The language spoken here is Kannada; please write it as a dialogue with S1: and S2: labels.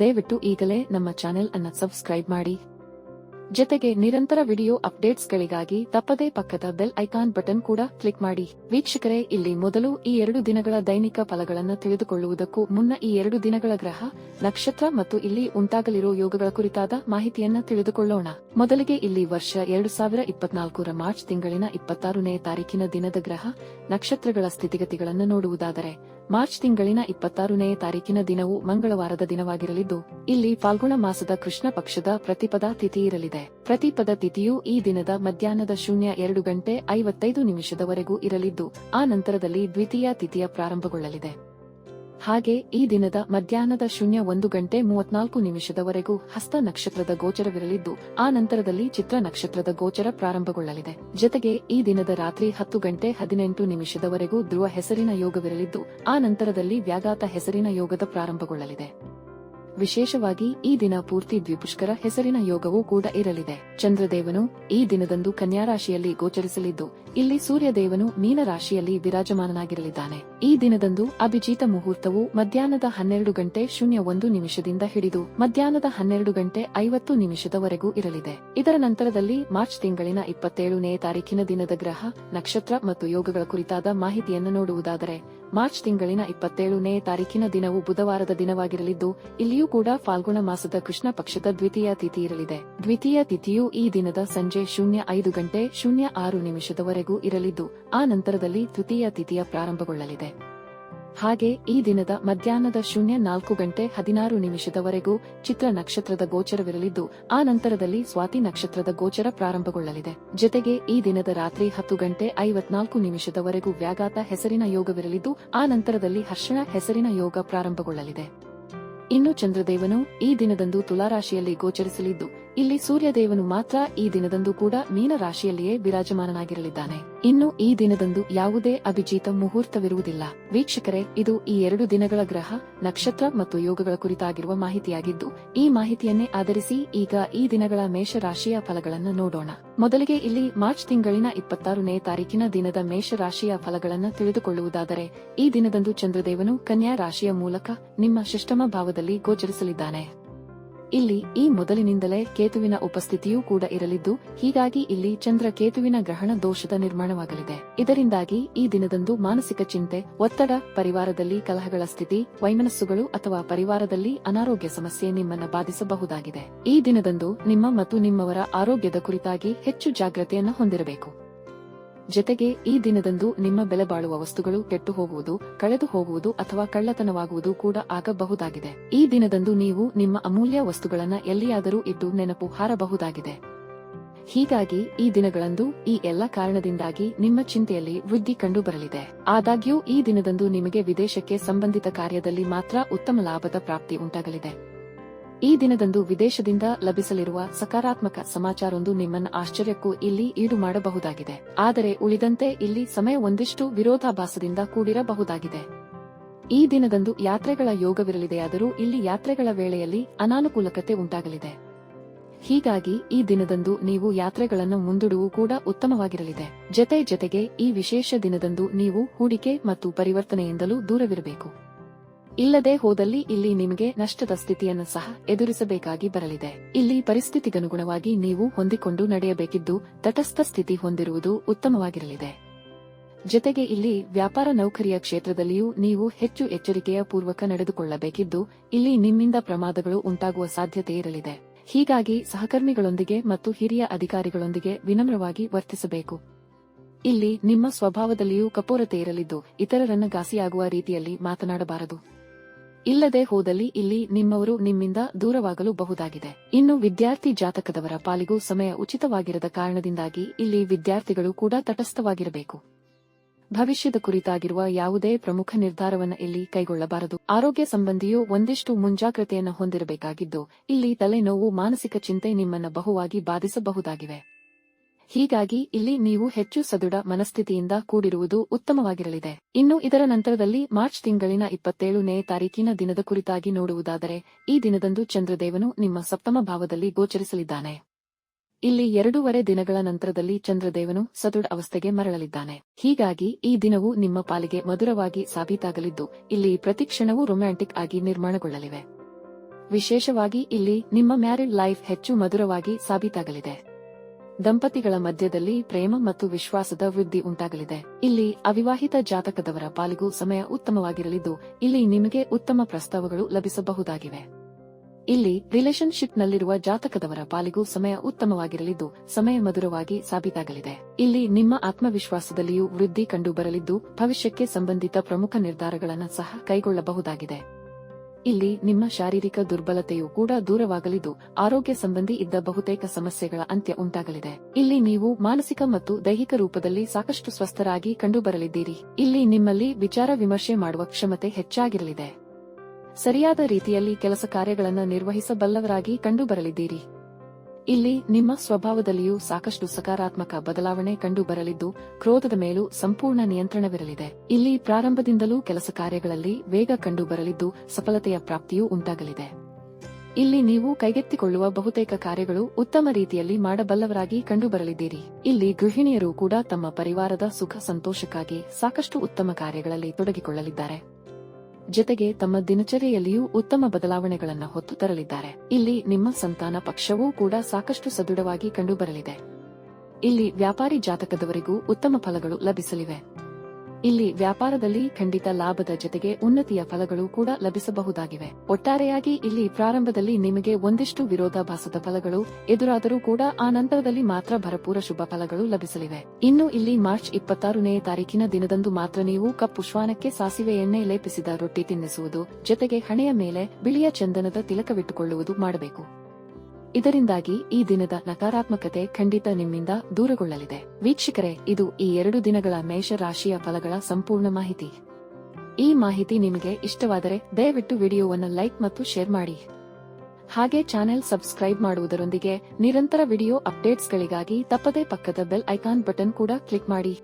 S1: ದಯವಿಟ್ಟು ಈಗಲೇ ನಮ್ಮ ಚಾನೆಲ್ ಅನ್ನ ಸಬ್ಸ್ಕ್ರೈಬ್ ಮಾಡಿ. ಜೊತೆಗೆ ನಿರಂತರ ವಿಡಿಯೋ ಅಪ್ಡೇಟ್ಸ್ಗಳಿಗಾಗಿ ತಪ್ಪದೇ ಪಕ್ಕದ ಬೆಲ್ ಐಕಾನ್ ಬಟನ್ ಕೂಡ ಕ್ಲಿಕ್ ಮಾಡಿ. ವೀಕ್ಷಕರೇ, ಇಲ್ಲಿ ಮೊದಲು ಈ ಎರಡು ದಿನಗಳ ದೈನಿಕ ಫಲಗಳನ್ನು ತಿಳಿದುಕೊಳ್ಳುವುದಕ್ಕೂ ಮುನ್ನ ಈ ಎರಡು ದಿನಗಳ ಗ್ರಹ, ನಕ್ಷತ್ರ ಮತ್ತು ಇಲ್ಲಿ ಉಂಟಾಗಲಿರುವ ಯೋಗಗಳ ಕುರಿತಾದ ಮಾಹಿತಿಯನ್ನ ತಿಳಿದುಕೊಳ್ಳೋಣ. ಮೊದಲಿಗೆ ಇಲ್ಲಿ ವರ್ಷ ಎರಡು ಸಾವಿರ ಇಪ್ಪತ್ನಾಲ್ಕರ ಮಾರ್ಚ್ ತಿಂಗಳಿನ ಇಪ್ಪತ್ತಾರನೇ ತಾರೀಕಿನ ದಿನದ ಗ್ರಹ, ನಕ್ಷತ್ರಗಳ ಸ್ಥಿತಿಗತಿಗಳನ್ನು ನೋಡುವುದಾದರೆ ಮಾರ್ಚ್ ತಿಂಗಳಿನ ಇಪ್ಪತ್ತಾರನೇ ತಾರೀಕಿನ ದಿನವು ಮಂಗಳವಾರದ ದಿನವಾಗಿರಲಿದ್ದು, ಇಲ್ಲಿ ಫಾಲ್ಗುಣ ಮಾಸದ ಕೃಷ್ಣ ಪಕ್ಷದ ಪ್ರತಿಪದ ತಿಥಿ ಇರಲಿದೆ. ಪ್ರತಿಪದ ತಿಥಿಯು ಈ ದಿನದ ಮಧ್ಯಾಹ್ನದ ಶೂನ್ಯ ಎರಡು ಗಂಟೆ ಐವತ್ತೈದು ನಿಮಿಷದವರೆಗೂ ಇರಲಿದ್ದು, ಆ ನಂತರದಲ್ಲಿ ದ್ವಿತೀಯ ತಿಥಿಯ ಪ್ರಾರಂಭಗೊಳ್ಳಲಿದೆ. ಹಾಗೆ ಈ ದಿನದ ಮಧ್ಯಾಹ್ನದ ಶೂನ್ಯ ಒಂದು ಗಂಟೆ ಮೂವತ್ನಾಲ್ಕು ನಿಮಿಷದವರೆಗೂ ಹಸ್ತ ನಕ್ಷತ್ರದ ಗೋಚರವಿರಲಿದ್ದು, ಆ ನಂತರದಲ್ಲಿ ಚಿತ್ರ ನಕ್ಷತ್ರದ ಗೋಚರ ಪ್ರಾರಂಭಗೊಳ್ಳಲಿದೆ. ಜೊತೆಗೆ ಈ ದಿನದ ರಾತ್ರಿ ಹತ್ತು ಗಂಟೆ ಹದಿನೆಂಟು ನಿಮಿಷದವರೆಗೂ ಧ್ರುವ ಹೆಸರಿನ ಯೋಗವಿರಲಿದ್ದು, ಆ ನಂತರದಲ್ಲಿ ವ್ಯಾಘಾತ ಹೆಸರಿನ ಯೋಗದ ಪ್ರಾರಂಭಗೊಳ್ಳಲಿದೆ. ವಿಶೇಷವಾಗಿ ಈ ದಿನ ಪೂರ್ತಿ ದ್ವಿಪುಷ್ಕರ ಹೆಸರಿನ ಯೋಗವೂ ಕೂಡ ಇರಲಿದೆ. ಚಂದ್ರದೇವನು ಈ ದಿನದಂದು ಕನ್ಯಾ ರಾಶಿಯಲ್ಲಿ ಗೋಚರಿಸಲಿದ್ದು, ಇಲ್ಲಿ ಸೂರ್ಯದೇವನು ಮೀನ ರಾಶಿಯಲ್ಲಿ ವಿರಾಜಮಾನನಾಗಿರಲಿದ್ದಾನೆ. ಈ ದಿನದಂದು ಅಭಿಜಿತ ಮುಹೂರ್ತವು ಮಧ್ಯಾಹ್ನದ ಹನ್ನೆರಡು ಗಂಟೆ ಶೂನ್ಯ ಒಂದು ನಿಮಿಷದಿಂದ ಹಿಡಿದು, ಮಧ್ಯಾಹ್ನದ ಹನ್ನೆರಡು ಗಂಟೆ ಐವತ್ತು ನಿಮಿಷದವರೆಗೂ ಇರಲಿದೆ. ಇದರ ನಂತರದಲ್ಲಿ ಮಾರ್ಚ್ ತಿಂಗಳಿನ ಇಪ್ಪತ್ತೇಳನೇ ತಾರೀಕಿನ ದಿನದ ಗ್ರಹ, ನಕ್ಷತ್ರ ಮತ್ತು ಯೋಗಗಳ ಕುರಿತಾದ ಮಾಹಿತಿಯನ್ನು ನೋಡುವುದಾದರೆ, ಮಾರ್ಚ್ ತಿಂಗಳಿನ ಇಪ್ಪತ್ತೇಳನೇ ತಾರೀಕಿನ ದಿನವು ಬುಧವಾರದ ದಿನವಾಗಿರಲಿದ್ದು, ಇಲ್ಲಿಯೂ ಕೂಡ ಫಾಲ್ಗುಣ ಮಾಸದ ಕೃಷ್ಣ ಪಕ್ಷದ ದ್ವಿತೀಯ ತಿಥಿ ಇರಲಿದೆ. ದ್ವಿತೀಯ ತಿಥಿಯು ಈ ದಿನದ ಸಂಜೆ ಶೂನ್ಯ ಐದು ಗಂಟೆ ಶೂನ್ಯ ಆರು ನಿಮಿಷದವರೆಗೂ ಇರಲಿದ್ದು, ಆ ನಂತರದಲ್ಲಿ ತೃತೀಯ ತಿಥಿಯ ಪ್ರಾರಂಭಗೊಳ್ಳಲಿದೆ. ಹಾಗೆ ಈ ದಿನದ ಮಧ್ಯಾಹ್ನದ ಶೂನ್ಯ ನಾಲ್ಕು ಗಂಟೆ ಹದಿನಾರು ನಿಮಿಷದವರೆಗೂ ಚಿತ್ರ ನಕ್ಷತ್ರದ ಗೋಚರವಿರಲಿದ್ದು, ಆ ನಂತರದಲ್ಲಿ ಸ್ವಾತಿ ನಕ್ಷತ್ರದ ಗೋಚರ ಪ್ರಾರಂಭಗೊಳ್ಳಲಿದೆ. ಜೊತೆಗೆ ಈ ದಿನದ ರಾತ್ರಿ ಹತ್ತು ಗಂಟೆ ಐವತ್ನಾಲ್ಕು ನಿಮಿಷದವರೆಗೂ ವ್ಯಾಘಾತ ಹೆಸರಿನ ಯೋಗವಿರಲಿದ್ದು, ಆ ನಂತರದಲ್ಲಿ ಹರ್ಷಣ ಹೆಸರಿನ ಯೋಗ ಪ್ರಾರಂಭಗೊಳ್ಳಲಿದೆ. ಇನ್ನು ಚಂದ್ರದೇವನು ಈ ದಿನದಂದು ತುಲಾರಾಶಿಯಲ್ಲಿ ಗೋಚರಿಸಲಿದ್ದು ಇಲ್ಲಿ ಸೂರ್ಯದೇವನು ಮಾತ್ರ ಈ ದಿನದಂದು ಕೂಡ ಮೀನ ರಾಶಿಯಲ್ಲಿಯೇ ವಿರಾಜಮಾನನಾಗಿರಲಿದ್ದಾನೆ. ಇನ್ನು ಈ ದಿನದಂದು ಯಾವುದೇ ಅಭಿಜಿತ ಮುಹೂರ್ತವಿರುವುದಿಲ್ಲ. ವೀಕ್ಷಕರೇ, ಇದು ಈ ಎರಡು ದಿನಗಳ ಗ್ರಹ, ನಕ್ಷತ್ರ ಮತ್ತು ಯೋಗಗಳ ಕುರಿತಾಗಿರುವ ಮಾಹಿತಿಯಾಗಿದ್ದು, ಈ ಮಾಹಿತಿಯನ್ನೇ ಆಧರಿಸಿ ಈಗ ಈ ದಿನಗಳ ಮೇಷರಾಶಿಯ ಫಲಗಳನ್ನು ನೋಡೋಣ. ಮೊದಲಿಗೆ ಇಲ್ಲಿ ಮಾರ್ಚ್ ತಿಂಗಳಿನ ಇಪ್ಪತ್ತಾರನೇ ತಾರೀಕಿನ ದಿನದ ಮೇಷರಾಶಿಯ ಫಲಗಳನ್ನು ತಿಳಿದುಕೊಳ್ಳುವುದಾದರೆ, ಈ ದಿನದಂದು ಚಂದ್ರದೇವನು ಕನ್ಯಾ ರಾಶಿಯ ಮೂಲಕ ನಿಮ್ಮ ಶಿಷ್ಟಮ ಭಾವದಲ್ಲಿ ಗೋಚರಿಸಲಿದ್ದಾನೆ. ಇಲ್ಲಿ ಈ ಮೊದಲಿನಿಂದಲೇ ಕೇತುವಿನ ಉಪಸ್ಥಿತಿಯೂ ಕೂಡ ಇರಲಿದ್ದು, ಹೀಗಾಗಿ ಇಲ್ಲಿ ಚಂದ್ರ ಕೇತುವಿನ ಗ್ರಹಣ ದೋಷದ ನಿರ್ಮಾಣವಾಗಲಿದೆ. ಇದರಿಂದಾಗಿ ಈ ದಿನದಂದು ಮಾನಸಿಕ ಚಿಂತೆ, ಒತ್ತಡ, ಪರಿವಾರದಲ್ಲಿ ಕಲಹಗಳ ಸ್ಥಿತಿ, ವೈಮನಸ್ಸುಗಳು ಅಥವಾ ಪರಿವಾರದಲ್ಲಿ ಅನಾರೋಗ್ಯ ಸಮಸ್ಯೆ ನಿಮ್ಮನ್ನ ಬಾಧಿಸಬಹುದಾಗಿದೆ. ಈ ದಿನದಂದು ನಿಮ್ಮ ಮತ್ತು ನಿಮ್ಮವರ ಆರೋಗ್ಯದ ಕುರಿತಾಗಿ ಹೆಚ್ಚು ಜಾಗ್ರತೆಯನ್ನು ಹೊಂದಿರಬೇಕು. ಜೊತೆಗೆ ಈ ದಿನದಂದು ನಿಮ್ಮ ಬೆಲೆ ಬಾಳುವ ವಸ್ತುಗಳು ಕೆಟ್ಟು ಹೋಗುವುದು ಕಳೆದು ಹೋಗುವುದು ಅಥವಾ ಕಳ್ಳತನವಾಗುವುದು ಕೂಡ ಆಗಬಹುದಾಗಿದೆ. ಈ ದಿನದಂದು ನೀವು ನಿಮ್ಮ ಅಮೂಲ್ಯ ವಸ್ತುಗಳನ್ನು ಎಲ್ಲಿಯಾದರೂ ಇಟ್ಟು ನೆನಪು ಹಾರಬಹುದಾಗಿದೆ. ಹೀಗಾಗಿ ಈ ದಿನಗಳಂದು ಈ ಎಲ್ಲ ಕಾರಣದಿಂದಾಗಿ ನಿಮ್ಮ ಚಿಂತೆಯಲ್ಲಿ ವೃದ್ಧಿ ಕಂಡುಬರಲಿದೆ. ಆದಾಗ್ಯೂ ಈ ದಿನದಂದು ನಿಮಗೆ ವಿದೇಶಕ್ಕೆ ಸಂಬಂಧಿತ ಕಾರ್ಯದಲ್ಲಿ ಮಾತ್ರ ಉತ್ತಮ ಲಾಭದ ಪ್ರಾಪ್ತಿ ಉಂಟಾಗಲಿದೆ. ಈ ದಿನದಂದು ವಿದೇಶದಿಂದ ಲಭಿಸಲಿರುವ ಸಕಾರಾತ್ಮಕ ಸಮಾಚಾರವೊಂದು ನಿಮ್ಮನ್ನ ಆಶ್ಚರ್ಯಕ್ಕೂ ಇಲ್ಲಿ ಈಡು ಮಾಡಬಹುದಾಗಿದೆ. ಆದರೆ ಉಳಿದಂತೆ ಇಲ್ಲಿ ಸಮಯ ಒಂದಿಷ್ಟು ವಿರೋಧಾಭಾಸದಿಂದ ಕೂಡಿರಬಹುದಾಗಿದೆ. ಈ ದಿನದಂದು ಯಾತ್ರೆಗಳ ಯೋಗವಿರಲಿದೆಯಾದರೂ ಇಲ್ಲಿ ಯಾತ್ರೆಗಳ ವೇಳೆಯಲ್ಲಿ ಅನಾನುಕೂಲಕತೆ ಉಂಟಾಗಲಿದೆ. ಹೀಗಾಗಿ ಈ ದಿನದಂದು ನೀವು ಯಾತ್ರೆಗಳನ್ನು ಮುಂದೂಡುವು ಕೂಡ ಉತ್ತಮವಾಗಿರಲಿದೆ. ಜತೆ ಜತೆಗೆ ಈ ವಿಶೇಷ ದಿನದಂದು ನೀವು ಹೂಡಿಕೆ ಮತ್ತು ಪರಿವರ್ತನೆಯಿಂದಲೂ ದೂರವಿರಬೇಕು. ಇಲ್ಲದೆ ಹೋದಲ್ಲಿ ಇಲ್ಲಿ ನಿಮಗೆ ನಷ್ಟದ ಸ್ಥಿತಿಯನ್ನು ಸಹ ಎದುರಿಸಬೇಕಾಗಿ ಬರಲಿದೆ. ಇಲ್ಲಿ ಪರಿಸ್ಥಿತಿಗನುಗುಣವಾಗಿ ನೀವು ಹೊಂದಿಕೊಂಡು ನಡೆಯಬೇಕಿದ್ದು ತಟಸ್ಥ ಸ್ಥಿತಿ ಹೊಂದಿರುವುದು ಉತ್ತಮವಾಗಿರಲಿದೆ. ಜೊತೆಗೆ ಇಲ್ಲಿ ವ್ಯಾಪಾರ ನೌಕರಿಯ ಕ್ಷೇತ್ರದಲ್ಲಿಯೂ ನೀವು ಹೆಚ್ಚು ಎಚ್ಚರಿಕೆಯ ಪೂರ್ವಕ ನಡೆದುಕೊಳ್ಳಬೇಕಿದ್ದು ಇಲ್ಲಿ ನಿಮ್ಮಿಂದ ಪ್ರಮಾದಗಳು ಉಂಟಾಗುವ ಸಾಧ್ಯತೆ ಇರಲಿದೆ. ಹೀಗಾಗಿ ಸಹಕರ್ಮಿಗಳೊಂದಿಗೆ ಮತ್ತು ಹಿರಿಯ ಅಧಿಕಾರಿಗಳೊಂದಿಗೆ ವಿನಮ್ರವಾಗಿ ವರ್ತಿಸಬೇಕು. ಇಲ್ಲಿ ನಿಮ್ಮ ಸ್ವಭಾವದಲ್ಲಿಯೂ ಕಪೋರತೆ ಇರಲಿದ್ದು ಇತರರನ್ನು ಘಾಸಿಯಾಗುವ ರೀತಿಯಲ್ಲಿ ಮಾತನಾಡಬಾರದು. ಇಲ್ಲದೆ ಹೋದಲ್ಲಿ ಇಲ್ಲಿ ನಿಮ್ಮವರು ನಿಮ್ಮಿಂದ ದೂರವಾಗಲು ಬಹುದಾಗಿದೆ. ಇನ್ನು ವಿದ್ಯಾರ್ಥಿ ಜಾತಕದವರ ಪಾಲಿಗೂ ಸಮಯ ಉಚಿತವಾಗಿರದ ಕಾರಣದಿಂದಾಗಿ ಇಲ್ಲಿ ವಿದ್ಯಾರ್ಥಿಗಳು ಕೂಡ ತಟಸ್ಥವಾಗಿರಬೇಕು. ಭವಿಷ್ಯದ ಕುರಿತಾಗಿರುವ ಯಾವುದೇ ಪ್ರಮುಖ ನಿರ್ಧಾರವನ್ನು ಇಲ್ಲಿ ಕೈಗೊಳ್ಳಬಾರದು. ಆರೋಗ್ಯ ಸಂಬಂಧಿಯು ಒಂದಿಷ್ಟು ಮುಂಜಾಗ್ರತೆಯನ್ನು ಹೊಂದಿರಬೇಕಾಗಿದ್ದು, ಇಲ್ಲಿ ತಲೆನೋವು, ಮಾನಸಿಕ ಚಿಂತೆ ನಿಮ್ಮನ್ನು ಬಹುವಾಗಿ ಬಾಧಿಸಬಹುದಾಗಿವೆ. ಹೀಗಾಗಿ ಇಲ್ಲಿ ನೀವು ಹೆಚ್ಚು ಸದೃಢ ಮನಸ್ಥಿತಿಯಿಂದ ಕೂಡಿರುವುದು ಉತ್ತಮವಾಗಿರಲಿದೆ. ಇನ್ನು ಇದರ ನಂತರದಲ್ಲಿ ಮಾರ್ಚ್ ತಿಂಗಳಿನ ಇಪ್ಪತ್ತೇಳನೇ ತಾರೀಕಿನ ದಿನದ ಕುರಿತಾಗಿ ನೋಡುವುದಾದರೆ, ಈ ದಿನದಂದು ಚಂದ್ರದೇವನು ನಿಮ್ಮ ಸಪ್ತಮ ಭಾವದಲ್ಲಿ ಗೋಚರಿಸಲಿದ್ದಾನೆ. ಇಲ್ಲಿ ಎರಡೂವರೆ ದಿನಗಳ ನಂತರದಲ್ಲಿ ಚಂದ್ರದೇವನು ಸದೃಢ ಅವಸ್ಥೆಗೆ ಮರಳಲಿದ್ದಾನೆ. ಹೀಗಾಗಿ ಈ ದಿನವು ನಿಮ್ಮ ಪಾಲಿಗೆ ಮಧುರವಾಗಿ ಸಾಬೀತಾಗಲಿದ್ದು, ಇಲ್ಲಿ ಪ್ರತಿಕ್ಷಣವೂ ರೊಮ್ಯಾಂಟಿಕ್ ಆಗಿ ನಿರ್ಮಾಣಗೊಳ್ಳಲಿವೆ. ವಿಶೇಷವಾಗಿ ಇಲ್ಲಿ ನಿಮ್ಮ ಮ್ಯಾರಿಡ್ ಲೈಫ್ ಹೆಚ್ಚು ಮಧುರವಾಗಿ ಸಾಬೀತಾಗಲಿದೆ. ದಂಪತಿಗಳ ಮಧ್ಯದಲ್ಲಿ ಪ್ರೇಮ ಮತ್ತು ವಿಶ್ವಾಸದ ವೃದ್ಧಿ ಉಂಟಾಗಲಿದೆ. ಇಲ್ಲಿ ಅವಿವಾಹಿತ ಜಾತಕದವರ ಪಾಲಿಗೂ ಸಮಯ ಉತ್ತಮವಾಗಿರಲಿದ್ದು, ಇಲ್ಲಿ ನಿಮಗೆ ಉತ್ತಮ ಪ್ರಸ್ತಾವಗಳು ಲಭಿಸಬಹುದಾಗಿವೆ. ಇಲ್ಲಿ ರಿಲೇಶನ್ಶಿಪ್ನಲ್ಲಿರುವ ಜಾತಕದವರ ಪಾಲಿಗೂ ಸಮಯ ಉತ್ತಮವಾಗಿರಲಿದ್ದು, ಸಮಯ ಮಧುರವಾಗಿ ಸಾಬೀತಾಗಲಿದೆ. ಇಲ್ಲಿ ನಿಮ್ಮ ಆತ್ಮವಿಶ್ವಾಸದಲ್ಲಿಯೂ ವೃದ್ಧಿ ಕಂಡುಬರಲಿದ್ದು, ಭವಿಷ್ಯಕ್ಕೆ ಸಂಬಂಧಿತ ಪ್ರಮುಖ ನಿರ್ಧಾರಗಳನ್ನು ಸಹ ಕೈಗೊಳ್ಳಬಹುದಾಗಿದೆ. ಇಲ್ಲಿ ನಿಮ್ಮ ಶಾರೀರಿಕ ದುರ್ಬಲತೆಯು ಕೂಡ ದೂರವಾಗಲಿದ್ದು, ಆರೋಗ್ಯ ಸಂಬಂಧಿ ಇದ್ದ ಬಹುತೇಕ ಸಮಸ್ಯೆಗಳ ಅಂತ್ಯ ಉಂಟಾಗಲಿದೆ. ಇಲ್ಲಿ ನೀವು ಮಾನಸಿಕ ಮತ್ತು ದೈಹಿಕ ರೂಪದಲ್ಲಿ ಸಾಕಷ್ಟು ಸ್ವಸ್ಥರಾಗಿ ಕಂಡುಬರಲಿದ್ದೀರಿ. ಇಲ್ಲಿ ನಿಮ್ಮಲ್ಲಿ ವಿಚಾರ ವಿಮರ್ಶೆ ಮಾಡುವ ಕ್ಷಮತೆ ಹೆಚ್ಚಾಗಿರಲಿದೆ. ಸರಿಯಾದ ರೀತಿಯಲ್ಲಿ ಕೆಲಸ ಕಾರ್ಯಗಳನ್ನು ನಿರ್ವಹಿಸಬಲ್ಲವರಾಗಿ ಕಂಡುಬರಲಿದ್ದೀರಿ. ಇಲ್ಲಿ ನಿಮ್ಮ ಸ್ವಭಾವದಲ್ಲಿಯೂ ಸಾಕಷ್ಟು ಸಕಾರಾತ್ಮಕ ಬದಲಾವಣೆ ಕಂಡುಬರಲಿದ್ದು, ಕ್ರೋಧದ ಮೇಲೂ ಸಂಪೂರ್ಣ ನಿಯಂತ್ರಣವಿರಲಿದೆ. ಇಲ್ಲಿ ಪ್ರಾರಂಭದಿಂದಲೂ ಕೆಲಸ ಕಾರ್ಯಗಳಲ್ಲಿ ವೇಗ ಕಂಡುಬರಲಿದ್ದು, ಸಫಲತೆಯ ಪ್ರಾಪ್ತಿಯೂ ಉಂಟಾಗಲಿದೆ. ಇಲ್ಲಿ ನೀವು ಕೈಗೆತ್ತಿಕೊಳ್ಳುವ ಬಹುತೇಕ ಕಾರ್ಯಗಳು ಉತ್ತಮ ರೀತಿಯಲ್ಲಿ ಮಾಡಬಲ್ಲವರಾಗಿ ಕಂಡುಬರಲಿದ್ದೀರಿ. ಇಲ್ಲಿ ಗೃಹಿಣಿಯರು ಕೂಡ ತಮ್ಮ ಪರಿವಾರದ ಸುಖ ಸಂತೋಷಕ್ಕಾಗಿ ಸಾಕಷ್ಟು ಉತ್ತಮ ಕಾರ್ಯಗಳಲ್ಲಿ ತೊಡಗಿಕೊಳ್ಳಲಿದ್ದಾರೆ. ಜೊತೆಗೆ ತಮ್ಮ ದಿನಚರಿಯಲ್ಲಿಯೂ ಉತ್ತಮ ಬದಲಾವಣೆಗಳನ್ನು ಹೊತ್ತು ತರಲಿದ್ದಾರೆ. ಇಲ್ಲಿ ನಿಮ್ಮ ಸಂತಾನ ಪಕ್ಷವೂ ಕೂಡ ಸಾಕಷ್ಟು ಸದೃಢವಾಗಿ ಕಂಡುಬರಲಿದೆ. ಇಲ್ಲಿ ವ್ಯಾಪಾರಿ ಜಾತಕದವರಿಗೂ ಉತ್ತಮ ಫಲಗಳು ಲಭಿಸಲಿವೆ. ಇಲ್ಲಿ ವ್ಯಾಪಾರದಲ್ಲಿ ಖಂಡಿತ ಲಾಭದ ಜೊತೆಗೆ ಉನ್ನತಿಯ ಫಲಗಳು ಕೂಡ ಲಭಿಸಬಹುದಾಗಿವೆ. ಒಟ್ಟಾರೆಯಾಗಿ ಇಲ್ಲಿ ಪ್ರಾರಂಭದಲ್ಲಿ ನಿಮಗೆ ಒಂದಿಷ್ಟು ವಿರೋಧಾಭಾಸದ ಫಲಗಳು, ಎದುರಾದರೂ ಕೂಡ ಆ ನಂತರದಲ್ಲಿ ಮಾತ್ರ ಭರಪೂರ ಶುಭ ಫಲಗಳು ಲಭಿಸಲಿವೆ. ಇನ್ನು ಇಲ್ಲಿ ಮಾರ್ಚ್ ಇಪ್ಪತ್ತಾರನೇ ತಾರೀಕಿನ ದಿನದಂದು ಮಾತ್ರ ನೀವು ಕಪ್ಪು ಶ್ವಾನಕ್ಕೆ ಸಾಸಿವೆ ಎಣ್ಣೆ ಲೇಪಿಸಿದ ರೊಟ್ಟಿ ತಿನ್ನಿಸುವುದು, ಜೊತೆಗೆ ಹಣೆಯ ಮೇಲೆ ಬಿಳಿಯ ಚಂದನದ ತಿಲಕವಿಟ್ಟುಕೊಳ್ಳುವುದು ಮಾಡಬೇಕು. ಇದರಿಂದಾಗಿ ಈ ದಿನದ ನಕಾರಾತ್ಮಕತೆ ಖಂಡಿತ ನಿಮ್ಮಿಂದ ದೂರಗೊಳ್ಳಲಿದೆ. ವೀಕ್ಷಕರೇ, ಇದು ಈ ಎರಡು ದಿನಗಳ ಮೇಷ ರಾಶಿಯ ಫಲಗಳ ಸಂಪೂರ್ಣ ಮಾಹಿತಿ. ಈ ಮಾಹಿತಿ ನಿಮಗೆ ಇಷ್ಟವಾದರೆ ದಯವಿಟ್ಟು ವಿಡಿಯೋವನ್ನು ಲೈಕ್ ಮತ್ತು ಶೇರ್ ಮಾಡಿ. ಹಾಗೆ ಚಾನೆಲ್ ಸಬ್ಸ್ಕ್ರೈಬ್ ಮಾಡುವುದರೊಂದಿಗೆ ನಿರಂತರ ವಿಡಿಯೋ ಅಪ್ಡೇಟ್ಸ್ಗಳಿಗಾಗಿ ತಪ್ಪದೇ ಪಕ್ಕದ ಬೆಲ್ ಐಕಾನ್ ಬಟನ್ ಕೂಡ ಕ್ಲಿಕ್ ಮಾಡಿ.